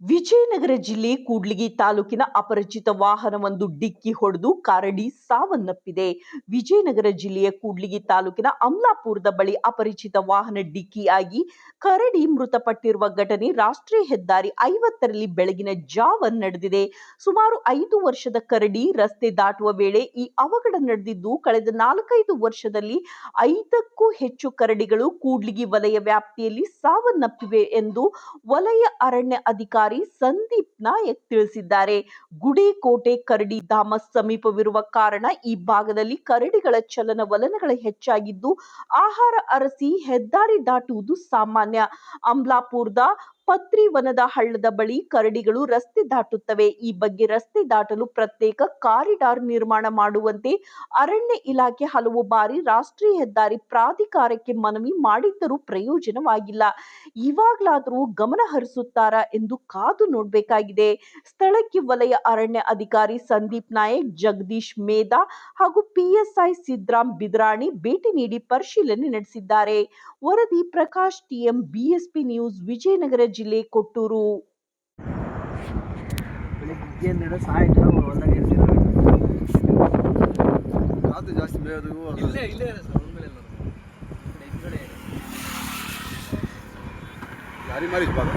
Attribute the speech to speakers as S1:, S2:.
S1: ವಿಜಯನಗರ ಜಿಲ್ಲೆ ಕೂಡ್ಲಿಗಿ ತಾಲೂಕಿನ ಅಪರಿಚಿತ ವಾಹನವೊಂದು ಡಿಕ್ಕಿ ಹೊಡೆದು ಕಾರಡಿ ಸಾವನ್ನಪ್ಪಿದೆ. ವಿಜಯನಗರ ಜಿಲ್ಲೆಯ ಕೂಡ್ಲಿಗಿ ತಾಲೂಕಿನ ಅಮ್ಲಾಪುರದ ಬಳಿ ಅಪರಿಚಿತ ವಾಹನ ಡಿಕ್ಕಿಯಾಗಿ ಕರಡಿ ಮೃತಪಟ್ಟಿರುವ ಘಟನೆ ರಾಷ್ಟ್ರೀಯ ಹೆದ್ದಾರಿ ಐವತ್ತರಲ್ಲಿ ಬೆಳಗಿನ ಜಾವ ನಡೆದಿದೆ. ಸುಮಾರು ಐದು ವರ್ಷದ ಕರಡಿ ರಸ್ತೆ ದಾಟುವ ವೇಳೆ ಈ ಅವಘಡ ನಡೆದಿದ್ದು, ಕಳೆದ ನಾಲ್ಕೈದು ವರ್ಷದಲ್ಲಿ ಐದಕ್ಕೂ ಹೆಚ್ಚು ಕರಡಿಗಳು ಕೂಡ್ಲಿಗಿ ವಲಯ ವ್ಯಾಪ್ತಿಯಲ್ಲಿ ಸಾವನ್ನಪ್ಪಿವೆ ಎಂದು ವಲಯ ಅರಣ್ಯ ಅಧಿಕಾರಿ ಸಂದೀಪ್ ನಾಯಕ್ ತಿಳಿಸಿದ್ದಾರೆ. ಗುಡಿ ಕೋಟೆ ಕರಡಿ ಧಾಮ ಸಮೀಪವಿರುವ ಕಾರಣ ಈ ಭಾಗದಲ್ಲಿ ಕರಡಿಗಳ ಚಲನವಲನಗಳು ಹೆಚ್ಚಾಗಿದ್ದು, ಆಹಾರ ಅರಸಿ ಹೆದ್ದಾರಿ ದಾಟುವುದು ಸಾಮಾನ್ಯ. ಅಮ್ಲಾಪುರದ ಪತ್ರಿವನದ ಹಳ್ಳದ ಬಳಿ ಕರಡಿಗಳು ರಸ್ತೆ ದಾಟುತ್ತವೆ. ಈ ಬಗ್ಗೆ ರಸ್ತೆ ದಾಟಲು ಪ್ರತ್ಯೇಕ ಕಾರಿಡಾರ್ ನಿರ್ಮಾಣ ಮಾಡುವಂತೆ ಅರಣ್ಯ ಇಲಾಖೆ ಹಲವು ಬಾರಿ ರಾಷ್ಟ್ರೀಯ ಹೆದ್ದಾರಿ ಪ್ರಾಧಿಕಾರಕ್ಕೆ ಮನವಿ ಮಾಡಿದ್ದರೂ ಪ್ರಯೋಜನವಾಗಿಲ್ಲ. ಇವಾಗ್ಲಾದರೂ ಗಮನ ಹರಿಸುತ್ತಾರಾ ಎಂದು ಕಾದು ನೋಡಬೇಕಾಗಿದೆ. ಸ್ಥಳಕ್ಕೆ ವಲಯ ಅರಣ್ಯ ಅಧಿಕಾರಿ ಸಂದೀಪ್ ನಾಯಕ್, ಜಗದೀಶ್ ಮೇಧಾ ಹಾಗೂ ಪಿಎಸ್ಐ ಸಿದ್ರಾಮ್ ಬಿದ್ರಾಣಿ ಭೇಟಿ ನೀಡಿ ಪರಿಶೀಲನೆ ನಡೆಸಿದ್ದಾರೆ. ವರದಿ Prakash, TM, BSP news, Vijayanagara ಜಿಲ್ಲೆ ಕೊಟ್ಟೂರು
S2: ಬೆಳಿಗ್ಗೆಯಿಂದ ಸಾಯಂಕಾಲ ಹೊಲ್ದಾಗ
S3: ಜಾಸ್ತಿ ಬೇಯೋದು.
S4: ಇಲ್ಲೇ ಇಲ್ಲೇ ಇದೆ ಸರ್ ಈ ಕಡೆ
S3: ಯಾರಿ ಮಾರಿ ಭಾಗ.